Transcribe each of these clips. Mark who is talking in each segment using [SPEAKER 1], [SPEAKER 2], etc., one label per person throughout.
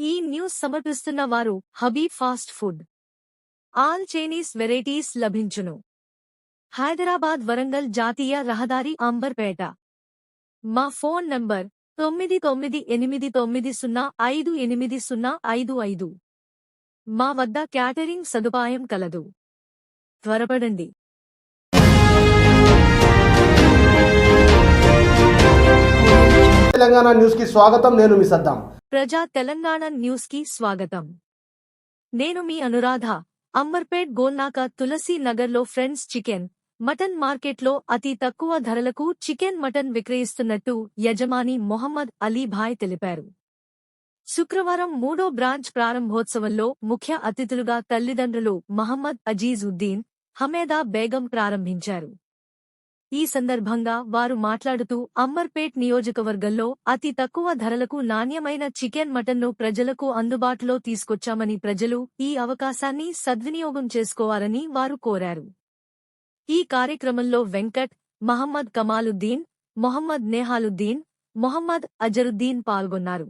[SPEAKER 1] ఈ న్యూస్ సమర్పిస్తున్న వారు hubby fast food. All Chinese varieties లభించును. హైదరాబాద్ వరంగల్ జాతీయ రహదారి అంబర్పేట. మా ఫోన్ నంబర్ తొమ్మిది తొమ్మిది ఎనిమిది తొమ్మిది సున్నా ఐదు ఎనిమిది సున్నా ఐదు ఐదు. మా వద్ద క్యాటరింగ్ సదుపాయం కలదు. త్వరపడండి.
[SPEAKER 2] తెలంగాణ న్యూస్కి స్వాగతం. నేను మీ సద్దాం.
[SPEAKER 1] ప్రజా తెలంగాణ న్యూస్కి స్వాగతం. నేను మీ అనురాధ. అంబర్పేట్ గోల్నాక తులసి నగర్లో ఫ్రెండ్స్ చికెన్ మటన్ మార్కెట్లో అతి తక్కువ ధరలకు చికెన్ మటన్ విక్రయిస్తున్నట్టు యజమాని మొహమ్మద్ అలీభాయ్ తెలిపారు. శుక్రవారం మూడో బ్రాంచ్ ప్రారంభోత్సవంలో ముఖ్య అతిథులుగా తల్లిదండ్రులు మహమ్మద్ అజీజ్ ఉద్దీన్ హమేదా బేగం ప్రారంభించారు. ఈ సందర్భంగా వారు మాట్లాడుతూ అమ్మర్పేట్ నియోజకవర్గంలో అతి తక్కువ ధరలకు నాణ్యమైన చికెన్ మటన్ను ప్రజలకు అందుబాటులో తీసుకొచ్చామని ప్రజలు ఈ అవకాశాన్ని సద్వినియోగం చేసుకోవాలని వారు కోరారు. ఈ కార్యక్రమంలో వెంకట్ మహమ్మద్ కమాలుద్దీన్ మొహమ్మద్ నేహాలుద్దీన్ మొహమ్మద్ అజరుద్దీన్ పాల్గొన్నారు.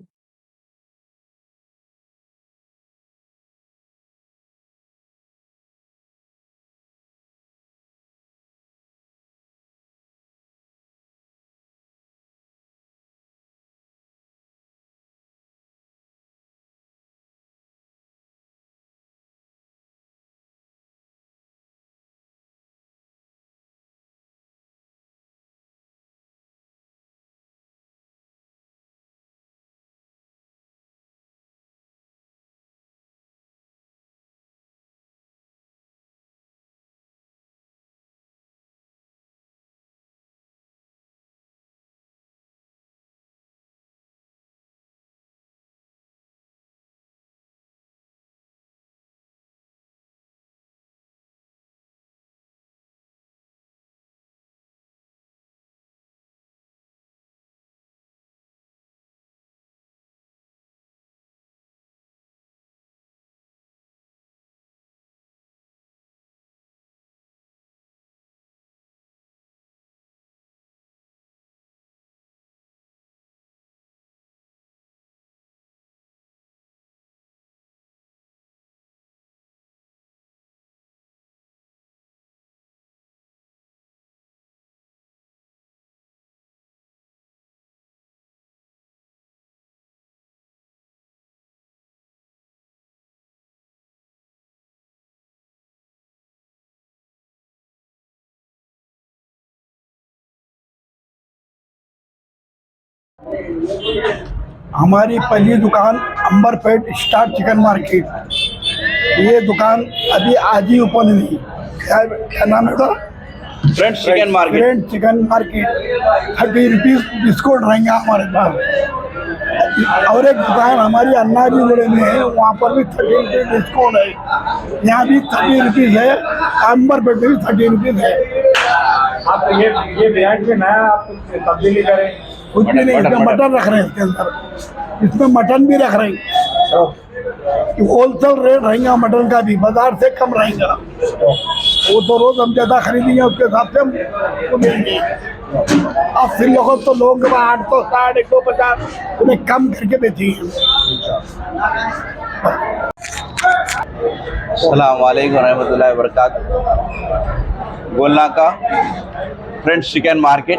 [SPEAKER 3] हमारी पहली दुकान अंबरपेट स्टार चिकन मार्केट। ये दुकान अभी आज ही ओपन हुई। क्या क्या नाम है उसका
[SPEAKER 4] friends chicken market.
[SPEAKER 3] Grand chicken market. Thirty rupees discount रहेंगे हमारे पास। और एक दुकान हमारी अन्नाजी रोड में है वहाँ पर भी थर्टी रुपीज़ डिस्काउंट है। यहाँ भी थर्टी रुपीज़ है अंबरपेट में भी थर्टी रुपीज़ है।
[SPEAKER 5] आप ये ये ब्रांड में नया आप तब्दीली करें।
[SPEAKER 3] कुछ भी नहीं इसमें मटन। रख रहे हैं इसके अंदर। इसमें मटन भी रख रहे हैं। होलसेल रेट रहेगा मटन का भी बाज़ार से कम रहेगा। वो तो रोज हम ज़्यादा खरीदेंगे उसके हिसाब से हम देंगे अस्सी लोगों तो लोग आठ सौ साठ एक सौ पचास उन्हें कम करके बेचेंगे।
[SPEAKER 4] रहमतुल्लाहि वबरकात गोलना का फ्रेंड्स चिकन मार्केट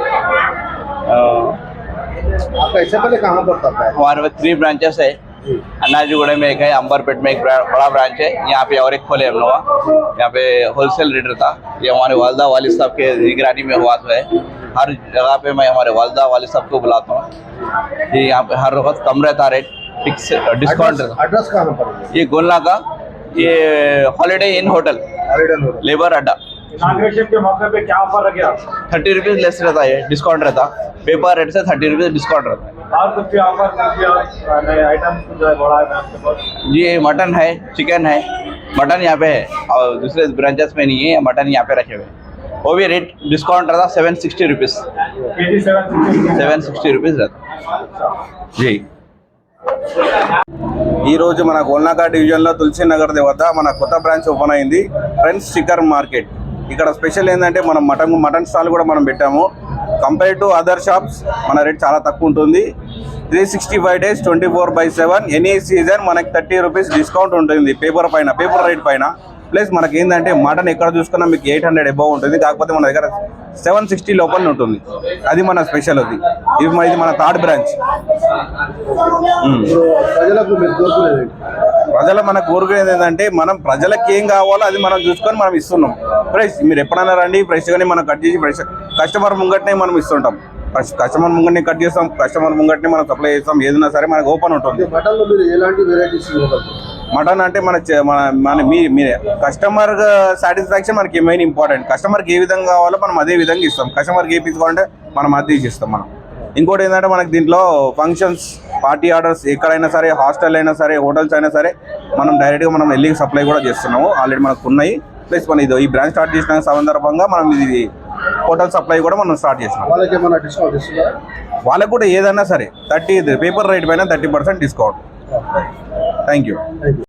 [SPEAKER 2] आपका इससे पहले कहाँ पर था
[SPEAKER 4] हमारे पास थ्री ब्रांचेस है। अन्नाजीगुड़े में एक है अंबरपेट में एक बड़ा ब्रांच है। यहाँ पे और एक खोले हम लोग। यहाँ पे होलसेल रेटर था। ये हमारे वालदा वालिद साहब के निगरानी में हुआ है। हर जगह पे मैं हमारे वालदा वालिद साहब को बुलाता हूँ। ये यहाँ पे हर वक्त कम रहता रेट फिक्स डिस्काउंट
[SPEAKER 2] एड्रेस कहाँ पर है
[SPEAKER 4] ये गोलना का ये हॉलीडे इन होटल लेबर अड्डा
[SPEAKER 5] इनाग्रेशन के मौके पे क्या ऑफर रखे आप
[SPEAKER 4] थर्टी रुपीज लेस रहता है डिस्काउंट रहता पेपर रेट से थर्टी रुपीज डिस्काउंट रहता है
[SPEAKER 5] और कुछ भी ऑफर कुछ भी और नए आइटम जो है बढ़ा है आपके पास
[SPEAKER 4] ये मटन है चिकन है मटन यहाँ पे है और दूसरे ब्रांचेस में नहीं है मटन यहाँ पे रखे हुए हैं वो भी रेट डिस्काउंट रहता सेवन सिक्सटी रुपीज
[SPEAKER 5] के जी सेवन
[SPEAKER 4] सेवन सिक्सटी रुपीज रहता जी
[SPEAKER 6] ఈ రోజు మన గోల్నాకా డివిజన్లో తులసి నగర్ వద్ద మన కొత్త బ్రాంచ్ ఓపెన్ అయింది ఫ్రెండ్స్ చికెన్ మార్కెట్ ఇక్కడ స్పెషల్ ఏంటంటే మనం మటన్ మటన్ స్టాల్ కూడా మనం పెట్టాము. కంపేర్ టు అదర్ షాప్స్ మన రేట్ చాలా తక్కువ ఉంటుంది. Three sixty five days twenty four by seven any season మనకి థర్టీ రూపీస్ డిస్కౌంట్ ఉంటుంది పేపర్ పైన పేపర్ రేట్ పైన. ప్లస్ మనకి ఏంటంటే మటన్ ఎక్కడ చూసుకున్నా మీకు ఎయిట్ హండ్రెడ్ అబౌవ్ ఉంటుంది కాకపోతే మన దగ్గర సెవెన్ సిక్స్టీ లోపల ఉంటుంది. అది మన స్పెషల్ అది. ఇది మన- ఇది మన థర్డ్ బ్రాంచ్ ప్రజల మన కోరుకునేది ఏంటంటే మనం ప్రజలకు ఏం కావాలో అది మనం చూసుకొని మనం ఇస్తున్నాం. ఫ్రెష్ మీరు ఎప్పుడైనా రండి ఫ్రెష్గానే మనం కట్ చేసి ఫ్రెష్ కస్టమర్ ముంగట్నే మనం ఇస్తుంటాం. కస్టమర్ ముంగట్ని కట్ చేస్తాం కస్టమర్ ముంగట్ని మనం సప్లై చేస్తాం ఏదైనా సరే మనకు ఓపెన్ ఉంటుంది. మటన్ అంటే మన మన మన మీ మీరే కస్టమర్ సాటిస్ఫాక్షన్ మనకి మెయిన్ ఇంపార్టెంట్ కస్టమర్కి ఏ విధంగా కావాలో మనం అదే విధంగా ఇస్తాం. కస్టమర్కి ఏ పీస్ కావాలంటే మనం అదే ఇస్తాం మనం. ఇంకోటి ఏంటంటే మనకి దీంట్లో ఫంక్షన్స్ పార్టీ ఆర్డర్స్ ఎక్కడైనా సరే హాస్టల్ అయినా సరే హోటల్స్ అయినా సరే మనం డైరెక్ట్గా మనం వెళ్ళి సప్లై కూడా చేస్తున్నాము. ఆల్రెడీ మనకు ఉన్నాయి. ప్లస్ మన ఇది ఈ బ్రాంచ్ స్టార్ట్ చేసిన సందర్భంగా మనం ఇది హోటల్ సప్లై కూడా మనం స్టార్ట్ చేసినాం
[SPEAKER 2] వాళ్ళకి
[SPEAKER 6] కూడా ఏదైనా సరే థర్టీ పేపర్ రేట్ పైన thirty percent discount
[SPEAKER 2] thank you